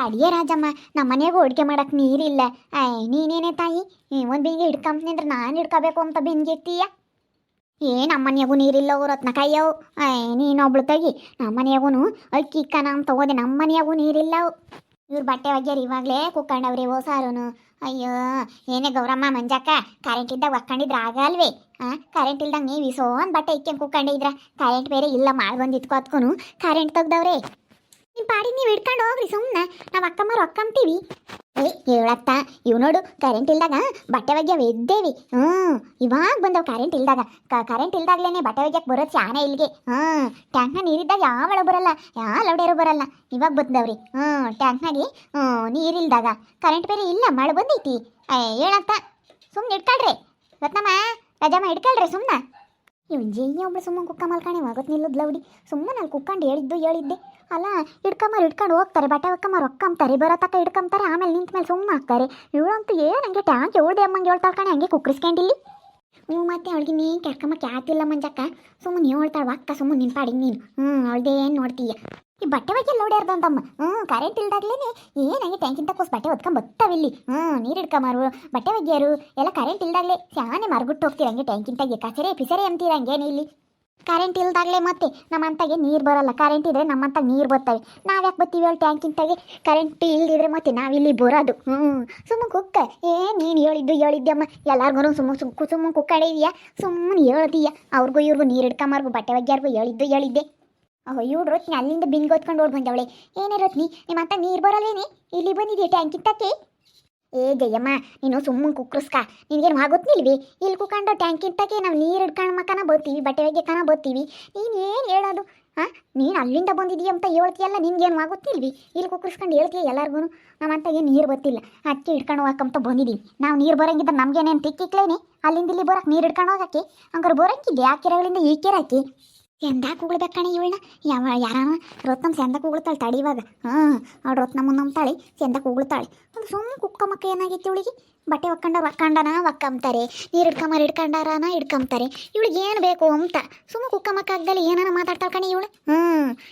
ತಡಿಯೇ ರಾಜಮ್ಮ ನಮ್ಮ ಮನೆಗೆ ಅಡುಗೆ ಮಾಡಕ್ಕೆ ನೀರಿಲ್ಲ. ಆಯ್ ನೀನೇನೆ ತಾಯಿ? ಒಂದು ಬಿಂಗಿ ಹಿಡ್ಕಂಪ್ನಿ ಅಂದ್ರೆ ನಾನು ಹಿಡ್ಕೋಬೇಕು ಅಂತ ಬಿಂಗೆ ಇರ್ತೀಯ ಏ ನಮ್ಮ ಮನೆಯಾಗೂ ನೀರಿಲ್ಲ ರತ್ನ ಕೈಯವು ಆಯ್ ನೀನೊಬ್ಳು ತಗಿ ನಮ್ಮ ಮನೆಯಾಗೂ ಅಕ್ಕಿ ಇಕ್ಕನ ಅಂತ ತಗೋದೆ ನಮ್ಮ ನೀರಿಲ್ಲ ಇವ್ರು ಬಟ್ಟೆ ಒಗ್ಯಾರ ಇವಾಗಲೇ ಕುಕ್ಕಂಡವ್ರಿ ಓ ಸಾರುನು ಅಯ್ಯೋ, ಏನೇ ಗೌರಮ್ಮ, ಮಂಜಕ್ಕ ಕರೆಂಟ್ ಇದ್ದಾಗ ಒಕ್ಕೊಂಡಿದ್ರೆ ಆಗಲ್ವೇ? ಹಾಂ ಕರೆಂಟ್ ಇಲ್ದಂಗೆ ನೀವು ಇಸೋ ಒಂದು ಬಟ್ಟೆ ಇಕ್ಕಂಗೆ ಕುಕ್ಕಂಡಿದ್ರ. ಕರೆಂಟ್ ಬೇರೆ ಇಲ್ಲ ಮಾಡಿ ಬಂದು ಕರೆಂಟ್ ತೆಗ್ದವ್ರೆ. ನಿಮ್ಮ ಪಾಡಿ ನೀವು ಹಿಡ್ಕೊಂಡು ಹೋಗ್ರಿ ಸುಮ್ಮನೆ ನಾವು ಅಕ್ಕಮ್ಮರು ಅಕ್ಕಂತೀವಿ ಏ, ಹೇಳತ್ತ? ಇವ್ ನೋಡು ಕರೆಂಟ್ ಇಲ್ದಾಗ ಬಟ್ಟೆ ಒಗ್ಯಾವ ಎದ್ದೇವಿ ಹ್ಞೂ, ಇವಾಗ ಬಂದವು ಕರೆಂಟ್ ಇಲ್ದಾಗ. ಕರೆಂಟ್ ಇಲ್ದಾಗ್ಲೇನೆ ಬಟ್ಟೆ ಒಗ್ಯಕ್ಕೆ ಬರೋದು ಚಾನೆ ಇಲ್ಲಿಗೆ ಹ್ಞೂ ಟ್ಯಾಂಕ್ನ ನೀರಿದ್ದಾಗ ಯಾವಳು ಬರಲ್ಲ, ಯಾವ ಲೌಡೇರು ಬರಲ್ಲ. ಇವಾಗ ಬಂದವ್ರಿ. ಹ್ಞೂ ಟ್ಯಾಂಕ್ನಾಗಿ ಹ್ಞೂ ನೀರಿಲ್ದಾಗ ಕರೆಂಟ್ ಬೇರೆ ಇಲ್ಲ, ಮಳೆ ಬಂದೈತಿ. ಏ, ಹೇಳತ್ತ? ಸುಮ್ಮನೆ ಇಟ್ಕೊಳ್ರಿ ರತ್ನಮ್ಮ, ರಜಮ್ಮ ಇಟ್ಕೊಳ್ರಿ ಸುಮ್ಮನೆ ಇವ್ ಜೈಯ ಒಬ್ಳು ಸುಮ್ಮನೆ ಕುಕ್ಕ ಮಲ್ಕಣೆ ಮಗತ್ ನಿಲ್ಲದ್ ಲೌಡಿ. ಸುಮ್ಮನೆ ಅಲ್ಲಿ ಕುಕ್ಕಂಡು ಹೇಳಿದ್ದು ಹೇಳಿದ್ದೆ. ಅಲ್ಲ ಹಿಡ್ಕೊಂಬಾರು ಹಿಡ್ಕೊಂಡು ಹೋಗ್ತಾರೆ ಬಟ್ಟೆ ಒಕ್ಕಮ್ಮ ರೊಕ್ಕಂತಾರೆ ಬರೋ ತಕ್ಕ ಹಿಡ್ಕೊಂತಾರೆ ಆಮೇಲೆ ನಿಂತ ಮೇಲೆ ಸುಮ್ಮನೆ ಹಾಕ್ತಾರೆ. ಇವಳಂತೂ ಏನು ಹಂಗೆ ಟ್ಯಾಂಕ್ ಹೇಳ್ದೆ ಅಮ್ಮಂಗೆ ಹೇಳ್ತಾಳ್ಕಣೆ ಹಂಗೆ ಕುಕ್ಕರಿಸ್ಕೊಂಡಿಲ್ಲಿ ಹ್ಞೂ ಮತ್ತೆ ಅವಳಿಗೆ ನೀ ಕೆರ್ಕಮ್ಮ ಕ್ಯಾತಿಲ್ಲ ಮಂಜಕ್ಕ. ಸುಮ್ಮನೆ ಹೇಳ್ತಾಳೆ ಅಕ್ಕ ಸುಮ್ಮನೆ ನಿನ್ ಪಾಡಿಗೆ ನೀನು. ಹ್ಞೂ, ಅವಳದೇ ಏನು ನೋಡ್ತೀಯ? ಈ ಬಟ್ಟೆ ಬಗ್ಗೆ ನೋಡ್ಯಾರ್ದು ಅಂತಮ್ಮ ಹ್ಞೂ ಕರೆಂಟ್ ಇಲ್ದಾಗ್ಲೇನೆ ಏನಾಗಿ ಹಂಗೆ ತಕ್ಕೋಸ್ ಕೋಸ್ ಬಟ್ಟೆ ಹೊತ್ಕೊಂಡ್ ಬತ್ತಾವಿಲ್ಲಿ ಹ್ಞೂ ನೀರು ಹಿಡ್ಕೊಂಬಾರು ಬಟ್ಟೆ ಒಗ್ಯಾರು. ಎಲ್ಲ ಕರೆಂಟ್ ಇಲ್ದಾಗ್ಲೇ ಸ್ಯಾನೆ ಮರ್ಗುಟ್ಟು ಹೋಗ್ತಿರಂಗೆ ಟ್ಯಾಂಕಿಂತಾಗೆ ಕಸರೆ ಪಿಸರೆ ಅಂತೀರ ಹಂಗೇನು ಇಲ್ಲಿ. ಕರೆಂಟ್ ಇಲ್ದಾಗಲೇ ಮತ್ತೆ ನಮ್ಮಂತಾಗೆ ನೀರು ಬರಲ್ಲ. ಕರೆಂಟ್ ಇದ್ರೆ ನಮ್ಮಂತಾಗ ನೀರು ಬರ್ತವೆ ನಾವ್ಯಾಕೆ ಬರ್ತೀವಿ ಹೇಳಿ ಟ್ಯಾಂಕಿಂತಾಗೆ ಕರೆಂಟ್ ಇಲ್ದಿದ್ರೆ ಮತ್ತೆ ನಾವಿಲ್ಲಿ ಬರೋದು. ಹ್ಞೂ ಸುಮ್ಮ ಕುಕ್ಕ. ಏ, ನೀನು ಹೇಳಿದ್ದು ಹೇಳಿದ್ದೆಮ್ಮ ಎಲ್ಲಾರ್ಗು ಸುಮ್ಮ ಸುಮ್ಮ ಕುಕ್ಕಡೆ ಇದೆಯಾ? ಸುಮ್ಮನೆ ಹೇಳ್ದೀಯ ಅವ್ರಿಗೂ ಇವ್ರಿಗೂ ನೀರು ಹಿಡ್ಕೊಂಬಾರ್ಗು ಬಟ್ಟೆ ಒಗ್ಯಾರ್ಗು ಹೇಳಿದ್ದು ಹೇಳಿದ್ದೆ. ಅಯ್ಯೋ ಇವ್ ರೊತ್ನಿ ಅಲ್ಲಿಂದ ಬಿಂಗ್ ಹೊತ್ಕೊಂಡು ಓಡ್ ಬಂದವಳೆ. ಏನೇ ರತ್ನಿ ನಿಮ್ಮ ಅಂತ ನೀರು ಬರಲ್ವೇನೆ? ಇಲ್ಲಿ ಬಂದಿದೆಯಾ ಟ್ಯಾಂಕಿಂತಕ್ಕೆ ಏ ಜಯಮ್ಮ, ನೀನು ಸುಮ್ಮನೆ ಕುಕ್ರಸ್ಕ. ನಿನಗೇನು ಆಗುತ್ತಿಲ್ವಿ ಇಲ್ಲಿ ಕುಕೊಂಡು ಟ್ಯಾಂಕಿಂತಕ್ಕೆ ನಾವು ನೀರು ಹಿಡ್ಕೊಂಡು ಮಕ್ಕನ ಬರ್ತೀವಿ, ಬಟ್ಟೆ ಒಗ್ಯಕ್ಕನ ಕನ ಬರ್ತೀವಿ. ನೀನು ಏನು ಹೇಳೋದು? ಹಾಂ? ನೀನು ಅಲ್ಲಿಂದ ಬಂದಿದೀಯ ಅಂತ ಹೇಳ್ತೀಯಲ್ಲ, ನಿನ್ಗೇನು ಆಗುತ್ತಿಲ್ವಿ ಇಲ್ಲಿ ಕುಕ್ಕರಿಸ್ಕೊಂಡು ಹೇಳ್ತೀಯ ಎಲ್ಲರಿಗೂ ನಮ್ಮಂತ ಏನು ನೀರು ಬರ್ತಿಲ್ಲ. ಅಕ್ಕಿ ಹಿಡ್ಕೊಂಡು ಹೋಗಕ್ಕಂತ ಬಂದಿದ್ದೀವಿ ನಾವು ನೀರು ಬರೋಂಗಿದ್ದ ನಮಗೇನೇನು ತಿಕ್ಕಿಕ್ಲೇನೆ? ಅಲ್ಲಿಂದ ಇಲ್ಲಿ ಬರೋಕೆ ನೀರು ಹಿಡ್ಕೊಂಡು ಹೋಗಕ್ಕೆ? ಹಂಗಾರೆ ಬರೋಕ್ಕಿದ್ದೆ ಆ ಕೆರೆಗಳಿಂದ ಈ ಕೆರಕ್ಕೆ ಕೂಗ್ಳ್ಬೇಕು ಕಣಿ ಇವಳನ್ನ? ಯಾವ ಯಾರನ ರೊತ್ತಮ್ ಚಂದ ಕೂಗ್ಳ್ತಾಳೆ ತಡಿ ಇವಾಗ. ಹಾಂ, ಅವ್ಳು ರತ್ನಮ್ಮ ನಂಬ್ತಾಳೆ ಸೆಂದಕ್ಕೆ ಕೂಗ್ಳ್ತಾಳೆ. ಅದು ಸುಮ್ಮನೆ ಕುಕ್ಕ ಮಕ್ಕ ಏನಾಗೈತಿ ಇವಳಿಗೆ? ಬಟ್ಟೆ ಒಕ್ಕಂಡವ್ರು ಒಕ್ಕಂಡನ ಒಕ್ಕಂತಾರೆ ನೀರು ಹಿಡ್ಕಂಬರ್ ಹಿಡ್ಕೊಂಡಾರನ, ಹಿಡ್ಕಂಬ್ತಾರೆ. ಇವಳಿಗೆ ಏನು ಬೇಕು ಅಂತ. ಸುಮ್ಮನೆ ಕುಕ್ಕ ಮಕ್ಕ ಆಗ್ದಲ್ಲಿ ಏನಾನ ಮಾತಾಡ್ತಾಳೆ ಕಣಿ ಇವಳು? ಹ್ಞೂ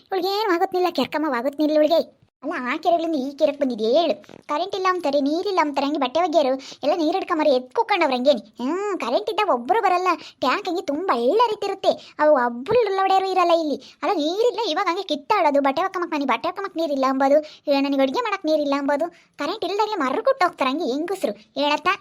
ಇವಳಿಗೆ ಏನು ಆಗುತ್ತಿಲ್ಲ ಕೆರ್ಕಮ್ಮ ಆಗುತ್ತಿಲ್ಲ ಇವಳಿಗೆ. ಅಲ್ಲ, ಆ ಕೆರೆಗಳಿಂದ ಈ ಕೆರೆಗೆ ಬಂದಿದೆಯಾ ಹೇಳು. ಕರೆಂಟ್ ಇಲ್ಲ ಅಂತಾರೆ ನೀರಿಲ್ಲ ಅಂತಾರೆ ಹಂಗೆ ಬಟ್ಟೆ ಒಗ್ಯಾರು. ಎಲ್ಲ ನೀರು ಹಿಡ್ಕೊಂಬಾರ ಎದ್ದು ಕುಕ್ಕಂಡವ್ರು ಹ್ಞೂ ಕರೆಂಟ್ ಇದ್ದಾಗ ಒಬ್ಬರು ಬರಲ್ಲ. ಟ್ಯಾಂಕ್ ಹಂಗೆ ತುಂಬ ಎಳ್ಳ ರೀತಿರುತ್ತೆ ಅವು ಒಬ್ಬರು ಲೋಡ್ಯಾರು ಇರಲ್ಲ ಇಲ್ಲಿ. ಅಲ್ಲ ನೀರಿಲ್ಲ ಇವಾಗ ಹಂಗೆ ಕಿತ್ತಾಡೋದು. ಬಟ್ಟೆ ಹಾಕಮಕ್ಕೆ ಮನೆ, ಬಟ್ಟೆ ಹಾಕಮಕ್ಕೆ ನೀರಿಲ್ಲ ಅಂಬೋದು. ನನಗೆ ಅಡುಗೆ ಮಾಡಕ್ಕೆ ನೀರಿಲ್ಲ ಅಂಬೋದು. ಕರೆಂಟ್ ಇಲ್ದಾಗಲೇ ಮರ್ಗುಟ್ಟು ಹೋಗ್ತಾರೆ ಹಂಗೆ ಹೆಂಗಸ್ರು. ಹೇಳತ್ತಾ?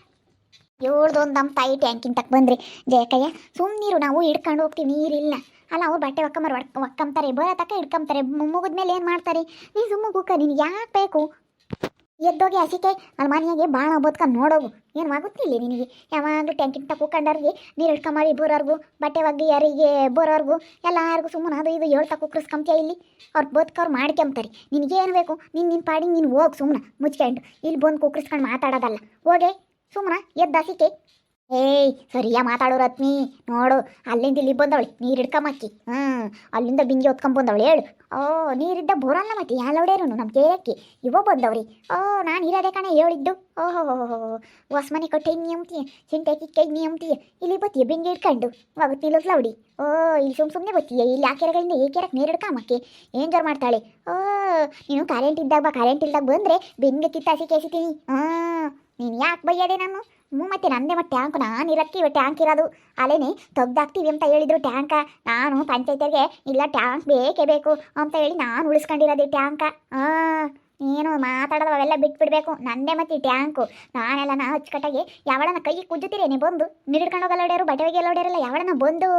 ಏಳ್ದೊಂದು ನಮ್ಮ ತಾಯಿ ಟ್ಯಾಂಕಿನ ತಕ್ಕ ಬಂದ್ರಿ. ಜಯಕಯ್ಯ ಸುಮ್ಮನೀರು ನಾವು ಹಿಡ್ಕೊಂಡು ಹೋಗ್ತೀವಿ ನೀರಿಲ್ಲ ಅಲ್ಲ, ಅವ್ರು ಬಟ್ಟೆ ಒಕ್ಕಂಬರ್ ಒಕ್ಕಂತಾರೆ ಬರೋ ತಕ್ಕ ಇಟ್ಕೊಂತಾರೆ ಮುಗಿದ್ಮೇಲೆ ಏನು ಮಾಡ್ತಾರೆ? ನೀ ಸುಮ್ಮ ಕೂಕ ನಿನಗೆ ಯಾಕೆ ಬೇಕು? ಎದ್ದೋಗಿ ಹಸಿಕೆ ಅಲ್ಲಿ ಮನೆಯಾಗೆ ಭಾಳ ಬದುಕ ನೋಡೋಗು. ಏನು ಆಗುತ್ತಿಲ್ಲ ನಿನಗೆ? ಯಾವಾಗಲೂ ಟ್ಯಾಂಕಿನ ತಕ್ಕ ಕೂಕೊಂಡವ್ರಿಗೆ ನೀರು ಮಾಡಿ ಬೋರೋರ್ಗು, ಬಟ್ಟೆ ಒಗ್ಗಿ ಯಾರಿಗೆ ಬೋರೋರ್ಗು ಎಲ್ಲಾರ್ಗು ಸುಮ್ಮನೆ ಅದು ಇದು ಹೇಳ್ತಾ ಕುಕ್ರಿಸ್ಕೊಂತೀಯ ಇಲ್ಲಿ? ಅವ್ರು ಬದುಕವ್ರು ಮಾಡ್ಕೊಂತಾರೆ ನಿನಗೇನು ಬೇಕು? ನಿನ್ನ ನಿನ್ನ ಪಾಡಿ ನೀನು ಹೋಗಿ ಸುಮ್ಮನೆ ಮುಚ್ಕೊಂಡು. ಇಲ್ಲಿ ಬಂದು ಕುಕ್ಕರಿಸ್ಕೊಂಡು ಮಾತಾಡೋದಲ್ಲ. ಹೋಗೆ ಸುಮ್ಮನೆ ಎದ್ದು ಹಸಿಕೆ. ಏಯ್ ಸರಿಯಾ ಮಾತಾಡೋ ರತ್ನಿ. ನೋಡು, ಅಲ್ಲಿಂದ ಇಲ್ಲಿ ಬಂದವಳೆ. ನೀರು ಹಿಡ್ಕೊಂಬಕ್ಕಿ. ಹ್ಞೂ ಅಲ್ಲಿಂದ ಬಿಂಗಿ ಹೊತ್ಕೊಂಬಂದವಳು ಹೇಳು. ಓ, ನೀರಿದ್ದ ಬೋರಲ್ಲ ಮತ್ತೆ? ಯಾಲವಡೇರು ನಮ್ಮ ಕೇಳಕ್ಕೆ. ಇವ ಬಂದವ್ರಿ. ಓ, ನಾನು ಇರೋದೇ ಕಣೆ, ಹೇಳಿದ್ದು. ಓಹೋ ಹೊಸ ಮನೆ ಕೊಟ್ಟೆ ನಿಯಮ್ತೀಯ ಸಿಂಟೆಕಿ ಕೈ ನಿಯಮ್ತೀಯ ಇಲ್ಲಿ ಬತ್ತೀಯ ಬಿಂಗಿ ಹಿಡ್ಕೊಂಡು. ಆಗುತ್ತಿಲ್ಲ ಲೌಡಿ ಓ, ಇಲ್ಲಿ ಸುಮ್ ಸುಮ್ಮನೆ ಬತ್ತೀಯ. ಇಲ್ಲಿ ಆ ಕೆರೆಗಳಿಂದ ಈ ಕೆರೆಗೆ ನೀರು ಹಿಡ್ಕೊಂಬಕ್ಕೆ. ಏನು ಜೋರು ಮಾಡ್ತಾಳೆ? ಓ, ನೀನು ಕರೆಂಟ್ ಇದ್ದಾಗ ಬಾ. ಕರೆಂಟ್ ಇಲ್ದಾಗ ಬಂದರೆ ಬಿಂಗೆ ಕಿತ್ತಾಸಿ ಕೇಸಿತೀನಿ. ಹಾಂ ನೀನು ಯಾಕೆ ಬೈಯದೆ ನಾನು ಹ್ಞೂ ಮತ್ತೆ ನಂದೇ ಮತ್ತೆ ಟ್ಯಾಂಕ್, ನಾನು ಇರಕ್ಕೆ ಟ್ಯಾಂಕ್ ಇರೋದು. ಅಲ್ಲೇನೆ, ತೆಗ್ದಾಕ್ತೀವಿ ಅಂತ ಹೇಳಿದ್ರು ಟ್ಯಾಂಕ. ನಾನು ಪಂಚಾಯತಿಗೆ ಇಲ್ಲ, ಟ್ಯಾಂಕ್ ಬೇಕೇ ಬೇಕು ಅಂತ ಹೇಳಿ ನಾನು ಉಳಿಸ್ಕೊಂಡಿರೋದು ಟ್ಯಾಂಕ. ಹಾಂ ಏನು ಮಾತಾಡೋದು ಅವೆಲ್ಲ ಬಿಟ್ಬಿಡ್ಬೇಕು. ನಂದೇ ಮತ್ತೆ ಈ ಟ್ಯಾಂಕು. ನಾನೆಲ್ಲ ನಾ ಅಚ್ಚುಕಟ್ಟಾಗಿ ಯಾವಳನ್ನ ಕೈಗೆ ಕುಜ್ಜುತ್ತೀರೇನೆ ಬಂದು? ನೀಡಿಡ್ಕೊಂಡು ಹೋಗಲ್ಲೋಡ್ಯಾರು ಬಟ್ಟೆ ಎಲ್ಲ ಎಲ್ಲೋಡ್ಯಾರಲ್ಲ ಯಾವಳನ ಬಂದು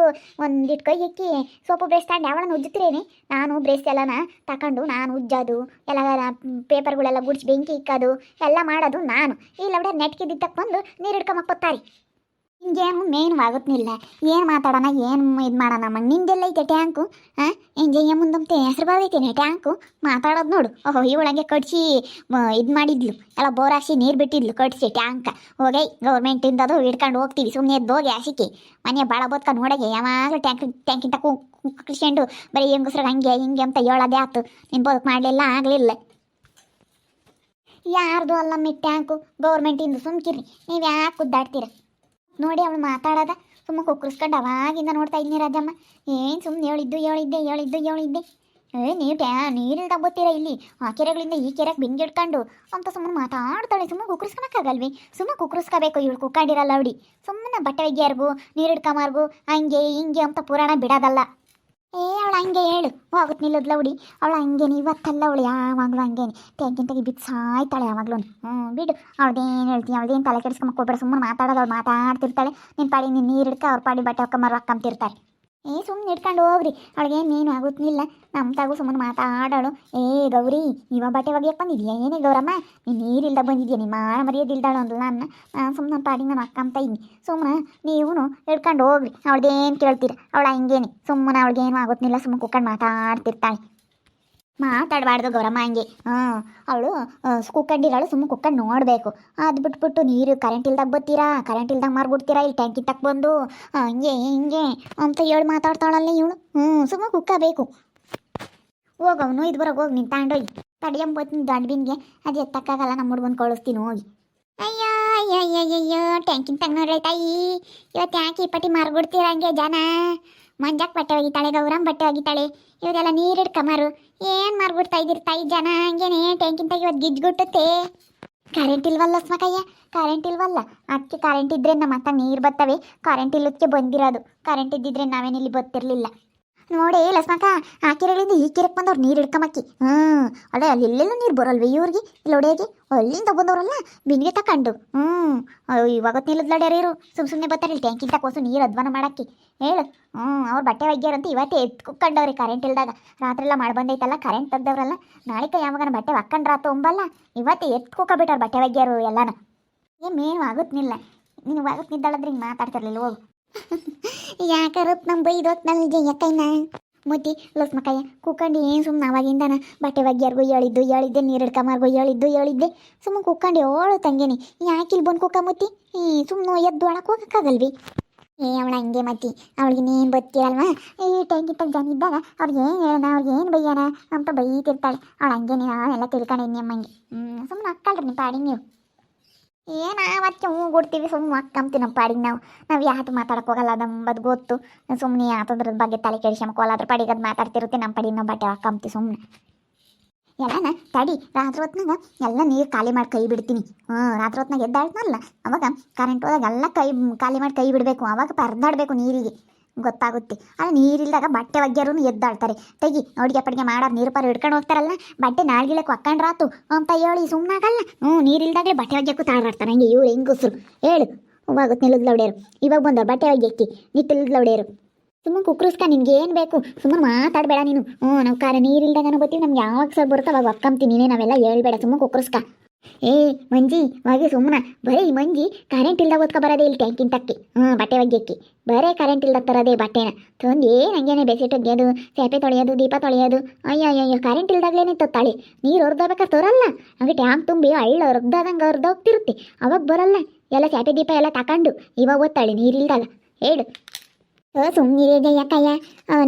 ಒಂದಿಟ್ಟು ಕೈ ಇಕ್ಕಿ ಸೋಪು ಬ್ರೇಸ್ ತಗೊಂಡು ಯಾವಳನ್ನ ಉಜ್ಜುತ್ತೀರೇನೆ ನಾನು ಬ್ರೇಸ್ ಎಲ್ಲನ ತಗೊಂಡು ನಾನು ಉಜ್ಜೋದು, ಎಲ್ಲ ಪೇಪರ್ಗಳೆಲ್ಲ ಗುಡ್ಸಿ ಬೆಂಕಿ ಇಕ್ಕೋದು, ಎಲ್ಲ ಮಾಡೋದು ನಾನು. ಈ ನೆಟ್ ನೆಟ್ಕಿದ್ದಕ್ಕೆ ಬಂದು ನೀರು ಹಿಡ್ಕೊಂಬಕ್ ಬರ್ತಾರೆ ಮೇನ್ ಆಗುತ್ತಿಲ್ಲ ಏನು ಮಾತಾಡೋಣ, ಏನು ಇದು ಮಾಡೋಣ ನಿಂದೆಲ್ಲ ಐತೆ ಟ್ಯಾಂಕು? ಹಾಂ ಎಂಜಯ್ಯ ಮುಂದಂತೆ ಹೆಸರು ಬಾವೈತೇನೆ ಟ್ಯಾಂಕು? ಮಾತಾಡೋದು ನೋಡು. ಓಹೋ, ಇವಳಂಗೆ ಕಟ್ಸಿ ಇದು ಮಾಡಿದ್ಲು. ಎಲ್ಲ ಬೋರ್ ಹಾಕ್ಸಿ ನೀರು ಬಿಟ್ಟಿದ್ಲು ಕಟ್ಸಿ ಟ್ಯಾಂಕ್. ಹೋಗೈ ಗೌರ್ಮೆಂಟಿಂದ ಅದು ಹಿಡ್ಕೊಂಡು ಹೋಗ್ತೀವಿ. ಸುಮ್ಮನೆ ಎದ್ದು ಹೋಗಿ ಹಾಸಿಕೆ ಮನೆ ಭಾಳ ಬದ್ಕ ನೋಡಗೆ. ಯಾವಾಗಲೂ ಟ್ಯಾಂಕ್ ಟ್ಯಾಂಕಿಂತ ಕೃಷಿಂಡು ಬರೀ ಹೆಂಗಸ್ರು ಹಂಗೆ, ಹಿಂಗೆ ಅಂತ ಹೇಳೋದೇ ಆಯ್ತು ನಿನ್ನ ಬದುಕು ಮಾಡಲಿಲ್ಲ, ಆಗಲಿಲ್ಲ. ಯಾರ್ದು ಅಲ್ಲ ಟ್ಯಾಂಕು? ಗೌರ್ಮೆಂಟಿಂದ ಸುಮ್ಕಿರಿ ನೀವು ಯಾಕೆ ಕುದ್ದಾಡ್ತೀರ ನೋಡಿ ಅವಳು ಮಾತಾಡೋದ, ಸುಮ್ಮ ಕುಕ್ಕರ್ಸ್ಕೊಂಡು ಅವಾಗಿಂದ ನೋಡ್ತಾ ಇದ್ನಿ ರಾಜಮ್ಮ. ಏನು ಸುಮ್ಮನೆ ಹೇಳಿದ್ದು ಹೇಳಿದ್ದೆ ಹೇಳಿದ್ದು ಹೇಳಿದ್ದೆ. ಏ ನೀರು ಟ್ಯಾ, ನೀರಿಲ್ದ ಗೊತ್ತೀರಾ ಇಲ್ಲಿ? ಆ ಕೆರೆಗಳಿಂದ ಈ ಕೆರೆಗೆ ಬೆಂಕಿ ಇಟ್ಕೊಂಡು ಅಂತ ಸುಮ್ಮನೆ ಮಾತಾಡ್ತಾಳೆ, ಸುಮ್ಮನೆ ಕುಕ್ಕರಿಸ್ಕೊಳಕ್ಕಾಗಲ್ವಿ? ಸುಮ್ಮನೆ ಕುಕ್ಕರಿಸ್ಕೋಬೇಕು ಇವಳು ಕುಕ್ಕಾಡಿರಲ್ಲ ಅವಡಿ ಸುಮ್ಮನೆ ಬಟ್ಟೆ ಒಗ್ಯಾರ್ಗು ನೀರು ಹಿಡ್ಕೊಂಬಾರ್ಗು ಹಂಗೆ ಹಿಂಗೆ ಅಂತ ಪುರಾಣ ಬಿಡೋದಲ್ಲ. ಏ, ಅವಳು ಹಂಗೆ ಹೇಳು. ಹೋಗುತ್ತೆ ನಿಲ್ಲದ್ಲ ಹುಡಿ. ಅವಳು ಹಂಗೇನೆ ಇವತ್ತಲ್ಲ ಅವಳು ಯಾವಾಗಲೂ ಹಂಗೇನೆ ತೆಗಿನ್ ತೆಗಿ ಬಿಟ್ಟು ಸಾಯ್ತಾಳೆ ಯಾವಾಗಲೂ. ಹ್ಞೂ ಬಿಡು. ಅವಳದೇನು ಹೇಳ್ತೀನಿ ಅವಳದೇನು ತಲೆ ಕೆಡಿಸ್ಕೊಂಬ ಹೋಗ್ಬೇಡ ಸುಮ್ಮನೆ ಮಾತಾಡೋದು ಅವ್ಳು ಮಾತಾಡ್ತಿರ್ತಾಳೆ. ನಿನ್ನ ಪಾಡಿ ನೀನು ನೀರು ಹಿಡ್ಕ, ಅವ್ರ ಪಾಡಿ ಬಟ್ಟೆ ಹೊಕ್ಕಂಬರು ಹಾಕ್ಕಂತಿರ್ತಾರೆ ಏ ಸುಮ್ಮನೆ ಇಟ್ಕೊಂಡು ಹೋಗ್ರಿ. ಅವಳಿಗೇನು ಏನು ಆಗುತ್ತಿಲ್ಲ ನಮ್ಮ ತಾಗು ಸುಮ್ಮನೆ ಮಾತಾಡೋಳು. ಏ, ಗೌರಿ ಇವ ಬಟ್ಟೆ ಒಗೆಯಕ್ಕೆ ಬಂದಿದ್ಯಾ? ಏನೇ ಗೌರಮ್ಮ, ನೀನು ನೀರಿಲ್ದ ಬಂದಿದ್ಯಾ? ನಿಮ್ಮ ಮಾಡ ಮರ್ಯಾದಿಲ್ದಾಳು ಅಂದ್ಲ ನನ್ನ. ನಾನು ಸುಮ್ಮನೆ ಪಾಡಿ ನಾನು ಅಕ್ಕಂತ ಇದ್ದೀನಿ ಸುಮ್ಮನೆ ನೀವು ಹಿಡ್ಕೊಂಡು ಹೋಗ್ರಿ. ಅವಳದೇನು ಕೇಳ್ತೀರ? ಅವಳ ಹಿಂಗೇನೆ. ಸುಮ್ಮನೆ ಅವಳಿಗೇನು ಆಗುತ್ತಿಲ್ಲ ಸುಮ್ಮನೆ ಕುಕ್ಕಂಡು ಮಾತಾಡ್ತಿರ್ತಾಳೆ. ಮಾತಾಡಬಾರ್ದು ಗೌರಮ್ಮ ಹಂಗೆ. ಹಾಂ, ಅವಳು ಕುಕ್ಕಂಡಿರಳು ಸುಮ್ಮನೆ ಕುಕ್ಕಂಡು ನೋಡಬೇಕು. ಅದು ಬಿಟ್ಬಿಟ್ಟು ನೀರು ಕರೆಂಟ್ ಇಲ್ದಾಗ ಬತ್ತೀರಾ? ಕರೆಂಟ್ ಇಲ್ದಾಗ ಮಾರ್ಬಿಡ್ತೀರಾ? ಇಲ್ಲಿ ಟ್ಯಾಂಕಿ ತಕ್ಕ ಬಂದು ಹಂಗೆ, ಹಿಂಗೆ ಅಂತ ಹೇಳಿ ಮಾತಾಡ್ತಾಳಲ್ಲ ಇವಳು. ಹ್ಞೂ ಸುಮ್ಮನೆ ಕುಕ್ಕಬೇಕು. ಹೋಗವನು ಇದು ಬರೋಗಿ ಹೋಗಿ ನೀನು ತಗೊಂಡೋಗಿ ತಡಿಯಂಬೋತೀನಿ ದಂಡ್ಬಿನ್ಗೆ. ಅದು ಎತ್ತಕ್ಕಾಗಲ್ಲ ನಮ್ಮ ಹುಡ್ಗನ್ ಕಳಿಸ್ತೀನಿ ಹೋಗಿ ಅಯ್ಯೋ ಅಯ್ಯೋ ಅಯ್ಯೋ ಅಯ್ಯೋ ಟ್ಯಾಂಕಿನ ತಗ ನೋಡ್ರಿ ತಾಯಿ ಇವತ್ತು ಯಾಕೆ ಈ ಪಟ್ಟಿ ಮಾರ್ಬಿಡ್ತೀರ ಹಂಗೆ ಜನ? ಮಂಜಾಕ್ ಬಟ್ಟೆ ಒಗಿತಾಳೆ ಗೌರಮ್ಮ ಬಟ್ಟೆ ಒಗಿತಾಳೆ, ಇವರೆಲ್ಲ ನೀರಿಡ್ ಕಮಾರು ಏನು ಮಾರ್ಬಿಡ್ತಾ ಇದ್ದೀರಿ ತಾಯಿ ಜನ? ಹಂಗೇನೆ, ಟ್ಯಾಂಕಿನ ತಾಯಿ ಇವತ್ತು ಗಿಜ್ಗುಟ್ಟುತ್ತೆ ಕರೆಂಟ್ ಇಲ್ವಲ್ಲ ಸ್ಮಕಯ್ಯ ಕರೆಂಟ್ ಇಲ್ವಲ್ಲ? ಅದಕ್ಕೆ ಕರೆಂಟ್ ಇದ್ರೆ ನಮ್ಮ ಹತ್ತ ನೀರು ಬರ್ತವೆ ಕರೆಂಟ್ ಇಲ್ಲದಕ್ಕೆ ಬಂದಿರೋದು. ಕರೆಂಟ್ ಇದ್ದಿದ್ರೆ ನಾವೇನಿಲ್ಲಿ ಬರ್ತಿರ್ಲಿಲ್ಲ ನೋಡಿ ಲಸ್ಮಕ ಆ ಕೆರೆಗಳಿಂದ ಈ ಕೆರೆಗೆ ಬಂದವ್ರು ನೀರು ಹಿಡ್ಕೊಂಬಕ್ಕಿ. ಹ್ಞೂ ಅಲ್ಲೇ ಅಲ್ಲಿ ಎಲ್ಲೆಲ್ಲೂ ನೀರು ಬರಲ್ವೇ ಇವ್ರಿಗೆ ಇಲ್ಲಿ ಒಡೆಯಾಗಿ ಅಲ್ಲಿಂದ ಬಂದವರಲ್ಲ ಬಿನ್ಗೆ ತಕೊಂಡು. ಹ್ಞೂ ಇವಾಗ ನಿಲ್ಲದ್ಲಾಡ್ಯಾರ ಇರು ಸುಮ್ ಸುಮ್ಮನೆ ಬರ್ತಾರೆ, ಇಲ್ಲಿ ಟ್ಯಾಂಕಿ ಕೋಸು ನೀರು ಅಧ್ವಾನ ಮಾಡಕ್ಕೆ. ಹೇಳು. ಹ್ಞೂ ಅವ್ರು ಬಟ್ಟೆ ಒಗ್ಯಾರಂತ ಇವತ್ತೇ ಎತ್ಕೊಂಡವ್ರಿ ಕರೆಂಟ್ ಇಲ್ದಾಗ. ರಾತ್ರಿ ಎಲ್ಲ ಮಾಡಿ ಬಂದೈತಲ್ಲ ಕರೆಂಟ್ ತೆಗ್ದವ್ರಲ್ಲ ನಾಳಿಕ ಯಾವಾಗನ ಬಟ್ಟೆ ಒಕ್ಕಂಡ್ರಾತು ಅಂಬಲ್ಲ ಇವತ್ತೇ ಎತ್ಕೊಬಿಟ್ಟಾರ ಬಟ್ಟೆ ಒಗ್ಯಾರು ಎಲ್ಲಾನ. ಏನು ಆಗುತ್ತಿಲ್ಲ ನೀನು ಆಗುತ್ತೆ ನಿದ್ದಾಳದ್ರೆ ಹಿಂಗೆ ಮಾತಾಡ್ತಿರ್ಲಿಲ್ಲ, ಹೋಗು. ಯಾಕರತ್ ನಮ್ಮ ಬೈದೋತ್ ನನಗೆ ಯಾಕೈನ ಮುದ್ದಿ ಲೋಸ್ ಮಕ್ಕಯ್ಯ ಕೂಕಂಡು ಏನು ಸುಮ್ಮನೆ ಅವಾಗಿಂದನ? ಬಟ್ಟೆ ಒಗ್ಯಾರ್ಗು ಹೇಳಿದ್ದು, ಹೇಳಿದ್ದೆ ನೀರು ಕಮಾರ್ಗು ಹೇಳಿದ್ದು, ಹೇಳಿದ್ದೆ. ಸುಮ್ಮನೆ ಕೂಕಂಡು ಓಳು ತಂಗೇನಿ. ಯಾಕೆ ಇಲ್ಲಿ ಬಂದು ಕೂಕ ಮುತ್ತಿ? ಈ ಸುಮ್ಮನೆ ಎದ್ದು ಒಳಕ್ಕೆ ಹೋಗಕ್ಕಾಗಲ್ವಿ. ಏ ಅವಳ ಹಂಗೆ ಮತ್ತಿ. ಅವಳಿಗೆ ನೀನು ಬತ್ತಿರಲ್ವಾ ಈ ಟ್ಯಾಂಕಿ ತಗ ಜನ ಇದ್ದಾಗ ಅವ್ರಿಗೆ ಏನು ಹೇಳೋಣ? ಅವ್ರಿಗೆ ಏನು ಬೈಯೋಣ? ಅಂತ ಬೈತಿರ್ತಾಳೆ. ಅವಳು ಹಂಗೇನೆ ನಾನೆಲ್ಲ ತಿಳ್ಕೊಂಡಿನಿ ಅಮ್ಮಂಗೆ. ಹ್ಞೂ ಸುಮ್ಮನೆ ಹಾಕಲ್ರಿ ನಿಮ್ಮ ಪಾಡಿ ನೀವು. ಏನು, ಅವತ್ತು ಹ್ಞೂ ಕೊಡ್ತೀವಿ ಸುಮ್ಮನೆ ಅಕ್ಕಂತೀವಿ ನಮ್ಮ ಪಾಡಿಗೆ ನಾವು. ನಾವು ಯಾತು ಮಾತಾಡಕ್ಕೆ ಹೋಗಲ್ಲ ನಂಬದು ಗೊತ್ತು. ಸುಮ್ಮನೆ ಯಾತಂದ್ರ ಬಗ್ಗೆ ತಲೆ ಕೆಡಿಸ್ಕೊಂಬಕೋಲ್ಲ ಅದ್ರ ಪಾಡಿಗೆ ಅದು ಮಾತಾಡ್ತಿರುತ್ತೆ, ನಮ್ಮ ಪಾಡಿಗೆ ನಾವು ಬಟ್ಟೆ ಹಾಕಂತೀವಿ ಸುಮ್ಮನೆ ಎಲ್ಲನ, ತಡಿ ರಾತ್ರಿ ಹೊತ್ನಾಗ ಎಲ್ಲ ನೀರು ಖಾಲಿ ಮಾಡಿ ಕೈ ಬಿಡ್ತೀನಿ. ಹ್ಞೂ ರಾತ್ರಿ ಹೊತ್ನಾಗ ಎದ್ದಾಡ್ತನಲ್ಲ ಅವಾಗ ಕರೆಂಟ್ ಹೋದಾಗ ಎಲ್ಲ ಕೈ, ಖಾಲಿ ಮಾಡಿ ಕೈ ಬಿಡಬೇಕು, ಅವಾಗ ಪರದಾಡಬೇಕು ನೀರಿಗೆ. ಗೊತ್ತಾಗುತ್ತೆ. ಆದರೆ ನೀರಿಲ್ದಾಗ ಬಟ್ಟೆ ಒಗ್ಯಾರು ಎದ್ದಾಳ್ತಾರೆ. ತೆಗಿ, ಅಡುಗೆ ಪಡಿಗೆ ಮಾಡೋರು ನೀರು ಪಾರು ಹಿಡ್ಕೊಂಡು ಹೋಗ್ತಾರಲ್ಲ, ಬಟ್ಟೆ ನಾಳ್ಗಿಳಕ್ಕೆ ಒಕ್ಕಂಡ್ರಾತು. ಅಂತ ಹೇಳಿ ಸುಮ್ಮನಾಗಲ್ಲ ಹ್ಞೂ, ನೀರಿಲ್ದಾಗಲೇ ಬಟ್ಟೆ ಒಗ್ಯಕ್ಕೂ ತಾಳಾಡ್ತಾರೆ ಹಂಗೆ ಇವ್ರು ಹೆಂಗಸರು ಹೇಳು. ಹೋಗುತ್ತೆ ನಿಲ್ಲದ ಹೊಡೆಯರು ಇವಾಗ ಬಂದವ್ರು ಬಟ್ಟೆ ಒಗ್ಯಕ್ಕಿ ಲೌಡಿಯರು. ಸುಮ್ಮನೆ ಕುಕ್ರಸ್ಕ ನಿನ್ಗೆ ಏನು ಬೇಕು? ಸುಮ್ಮನೆ ಮಾತಾಡಬೇಡ ನೀನು. ಹ್ಞೂ ನಾವು ಕಾರ ನೀರಿಲ್ದಾಗ ಗೊತ್ತೀವಿ ನಮ್ಗೆ ಯಾವಾಗ ಸರ್ ಬರುತ್ತೋ ಅವಾಗ ಒಕ್ಕಂತೀನಿ ನೀನೇ, ನಾವೆಲ್ಲ ಹೇಳ್ಬೇಡ. ಸುಮ್ಮನೆ ಕುಕ್ರಸ್ಕ. ಏ ಮಂಜಿ ಹಾಗೆ ಸುಮ್ಮನ ಬರೀ ಮಂಜಿ ಕರೆಂಟ್ ಇಲ್ದಾಗ ಓದ್ಕೊ ಬರೋದೇ ಇಲ್ಲಿ ಟ್ಯಾಂಕಿನ ತಕ್ಕಿ ಹ್ಞೂ ಬಟ್ಟೆ ಒಗ್ಯಕ್ಕಿ. ಬರೇ ಕರೆಂಟ್ ಇಲ್ದ ತರೋದೇ ಬಟ್ಟೆನ. ತಂದು ಏನು ಹಂಗೇನೆ ಬೆಸಿಟ್ ಒಗ್ಯೋದು, ಸೇಪೆ ತೊಳೆಯೋದು, ದೀಪ ತೊಳೆಯೋದು. ಅಯ್ಯೋ ಅಯ್ಯೋ ಕರೆಂಟ್ ಇಲ್ದಾಗ್ಲೇನೆ ತೊತ್ತಾಳೆ ನೀರು ಹೊರಡ್ಬೇಕಾದ್ರೆ ತೋರಲ್ಲ ಹಾಗೆ ಟ್ಯಾಂಕ್ ತುಂಬಿ ಹಳ್ಳ ಹೊರ್ದಾದಂಗೆ ಹೊರ್ದೋಗ್ತಿರುತ್ತೆ ಅವಾಗ ಬರಲ್ಲ. ಎಲ್ಲ ಸೇಪೆ ದೀಪ ಎಲ್ಲ ತಕೊಂಡು. ಇವಾಗ ಓದ್ತಾಳೆ ನೀರಿಲ್ದಾಗ ಹೇಳು. ಓ ಯಾಕಯ್ಯ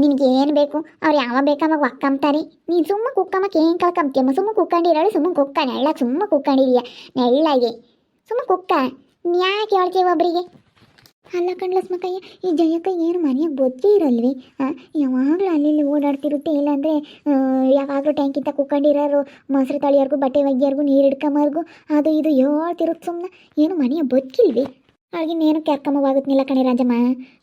ನಿನಗೆ ಏನು ಬೇಕು? ಅವ್ರು ಯಾವಾಗ ಬೇಕಾವಾಗ ಒಕ್ಕಂತಾರೆ ನೀನು ಸುಮ್ಮ ಕುಕ್ಕಮ್ಮಕ್ಕೆ ಏನು ಕಳ್ಕೊಂತೀಯಮ್ಮ ಸುಮ್ಮ ಕುಕ್ಕಂಡಿರೋಳು ಸುಮ್ಮ ಕುಕ್ಕ ನೆಳ್ಳಗೆ ಸುಮ್ಮ ಕುಕ್ಕಂಡಿದೀಯ? ನೆಳ್ಳಗೆ. ಸುಮ್ಮನೆ ಕುಕ್ಕ. ಯಾಕೆ ಹೇಳ್ತೀವಿ ಒಬ್ಬರಿಗೆ ಅಲ್ಲ ಕಣ್ಲಸ್ಮಕ್ಕಯ್ಯ ಈ ಜಯಕ್ಕ ಏನು ಮನೆಯಾಗ ಬೊದ್ದೇ ಇರಲ್ವಿ? ಯಾವಾಗಲೂ ಅಲ್ಲಿ ಓಡಾಡ್ತಿರುತ್ತೆ. ಇಲ್ಲಾಂದರೆ ಯಾವಾಗಲೂ ಟ್ಯಾಂಕಿಂತ ಕುಕ್ಕಂಡಿರೋರು, ಮೊಸರು ತಳಿಯೋರ್ಗು ಬಟ್ಟೆ ಒಗ್ಯೋರ್ಗು ನೀರು ಹಿಡ್ಕೊಂಬರ್ಗು ಅದು ಇದು ಹೇಳ್ತಿರುತ್ತೆ ಸುಮ್ಮನೆ ಏನು ಮನೆಯ ಬದುಕಿಲ್ವಿ? ಅವಳಿಗಿನ್ನೇನು ಕರ್ಕೊಂಬೋಗುತ್ತಿಲ್ಲ ಕಣಿ ರಾಜಮ್ಮ.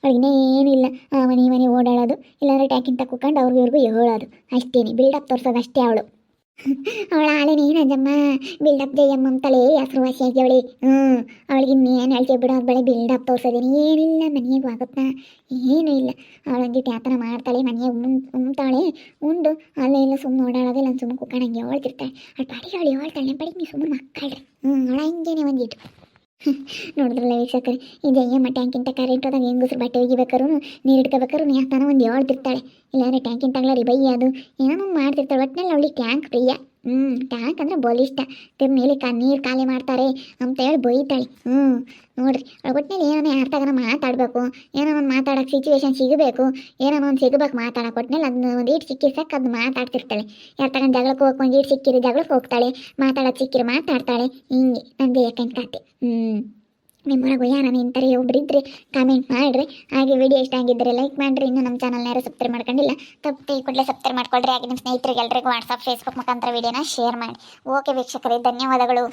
ಅವಳಿಗಿನ್ನೇ ಏನಿಲ್ಲ ಆ ಮನೆ ಮನೆ ಓಡಾಡೋದು ಇಲ್ಲಾಂದ್ರೆ ಟ್ಯಾಕಿಂತ ಕುಕ್ಕೊಂಡು ಅವ್ರಿಗೂ ಇವ್ರಿಗೂ ಹೇಳೋದು ಅಷ್ಟೇನೆ ಬಿಲ್ಡಪ್ ತೋರ್ಸೋದು ಅಷ್ಟೇ ಅವಳು. ಅವಳ ಆಳೇನೇ ರಾಜಮ್ಮ ಬಿಲ್ಡಪ್ ಜಯಮ್ಮ ಅಂತಲೇ ಹೆಸರುವಾಸಿ ಆಗ್ಯವಳಿ ಹ್ಞೂ ಅವಳಿಗೆ ಇನ್ನೇನು ಹೇಳ್ತೀವಿ ಬಿಡೋ ಬೆಳೆ ಬಿಲ್ಡಪ್ ತೋರ್ಸೋದೇನು ಏನಿಲ್ಲ ಮನೆಗೆ ಆಗುತ್ತಾ ಏನೂ ಇಲ್ಲ. ಅವಳಂಗೆ ಯಾತನ ಮಾಡ್ತಾಳೆ ಮನೆಗೆ ಉಮ್ತಾಳೆ ಉಂಡು. ಅಲ್ಲೇ ಇಲ್ಲ ಸುಮ್ಮನೆ ಓಡಾಡೋದಿಲ್ಲ ಸುಮ್ಮನೆ ಕುಕ್ಕಣಂಗೆ ಹೇಳ್ತಿರ್ತಾಳೆ ಅವಳು ಪಾಡಿಗೆ ಅವಳು ಹೇಳ್ತಾಳೆ ನಮ್ಮ ಪಾಡಿಗೆ ನೀವು ಸುಮ್ಮನೆ ಮಕ್ಕಳ್ರಿ. ಹ್ಞೂ ಅವಳ ಹಿಂಗೇನೆ ಒಂದಿಟ್ಟು. ನೋಡಿದ್ರಲ್ಲ ವೀಕ್ಷಕರೇ ಈ ಜಯಮ್ಮ ಟ್ಯಾಂಕಿಂತ ಕರೆಂಟ್ ಹೋದಾಗ ಹೆಂಗಸ್ರು ಬಟ್ಟೆ ಒಗಿಬೇಕಾರು ನೀರು ಹಿಡ್ಕೋಬೇಕಾರು ಯಾತನ ಒಂದು ಹೇಳ್ತಿರ್ತಾಳೆ ಇಲ್ಲಾಂದ್ರೆ ಟ್ಯಾಂಕಿನ ರೀ ಬೈ ಅದು, ಏನೋ ಮಾಡ್ತಿರ್ತಾಳೆ. ಒಟ್ಟಿನಲ್ಲಿ ಅವಳಿಗೆ ಟ್ಯಾಂಕ್ ಪ್ರಿಯ. ಹ್ಞೂ ಟ್ಯಾಂಕ್ ಅಂದ್ರೆ ಬಲಿಷ್ಠ ತಿರ್ ಮೇಲೆ ಕಾ, ನೀರು ಖಾಲಿ ಮಾಡ್ತಾರೆ ಅಂತ ಹೇಳಿ ಬೈತಾಳೆ. ಹ್ಞೂ ನೋಡ್ರಿ ಒಟ್ಟಿನಲ್ಲಿ ಏನೋ ಯಾರ್ತಾಗನ ಮಾತಾಡಬೇಕು ಏನೋ ಒಂದು ಮಾತಾಡೋಕೆ ಸಿಚುವೇಶನ್ ಸಿಗಬೇಕು ಏನೋ ಒಂದು ಸಿಗಬೇಕು ಮಾತಾಡೋಕೆ ಒಟ್ಟಿನಲ್ಲಿ ಅದನ್ನ ಒಂದು ಈಟ್ ಸಿಕ್ಕಿ ಸಾಕು ಮಾತಾಡ್ತಿರ್ತಾಳೆ. ಯಾರ ಜಗಳಕ್ಕೆ ಹೋಗಿ ಒಂದು ಈಟ್ ಸಿಕ್ಕಿರಿ ಜಗಳಕ್ಕೆ ಹೋಗ್ತಾಳೆ, ಮಾತಾಡಕ್ ಸಿಕ್ಕಿರಿ ಮಾತಾಡ್ತಾಳೆ. ಹಿಂಗೆ, ನಂದು ಯಾಕಂತ ಕತೆ. ಹ್ಞೂ ನಿಮ್ಮೊಳಗೂ ಯಾರು ನಿಂತಾರೆ ಒಬ್ರು ಇದ್ರೆ ಕಾಮೆಂಟ್ ಮಾಡ್ರಿ. ಹಾಗೆ ವಿಡಿಯೋ ಇಷ್ಟ ಆಗಿದ್ದರೆ ಲೈಕ್ ಮಾಡ್ರಿ. ಇನ್ನೂ ನಮ್ಮ ಚಾನಲ್ನ ಯಾರು ಸಬ್ಸ್ಕ್ರೈಬ್ ಮಾಡ್ಕೊಂಡಿಲ್ಲ, ತಪ್ಪು ಕೂಡಲೇ ಸಬ್ಸ್ಕ್ರೈಬ್ ಮಾಡ್ಕೊಳ್ರಿ. ಹಾಗೆ ನಿಮ್ಮ ಸ್ನೇಹಿತರಿಗೆ ಎಲ್ರಿಗೂ ವಾಟ್ಸಪ್ ಫೇಸ್ಬುಕ್ ಮುಖಾಂತರ ವಿಡಿಯೋನ ಶೇರ್ ಮಾಡಿ. ಓಕೆ ವೀಕ್ಷಕರೇ, ಧನ್ಯವಾದಗಳು.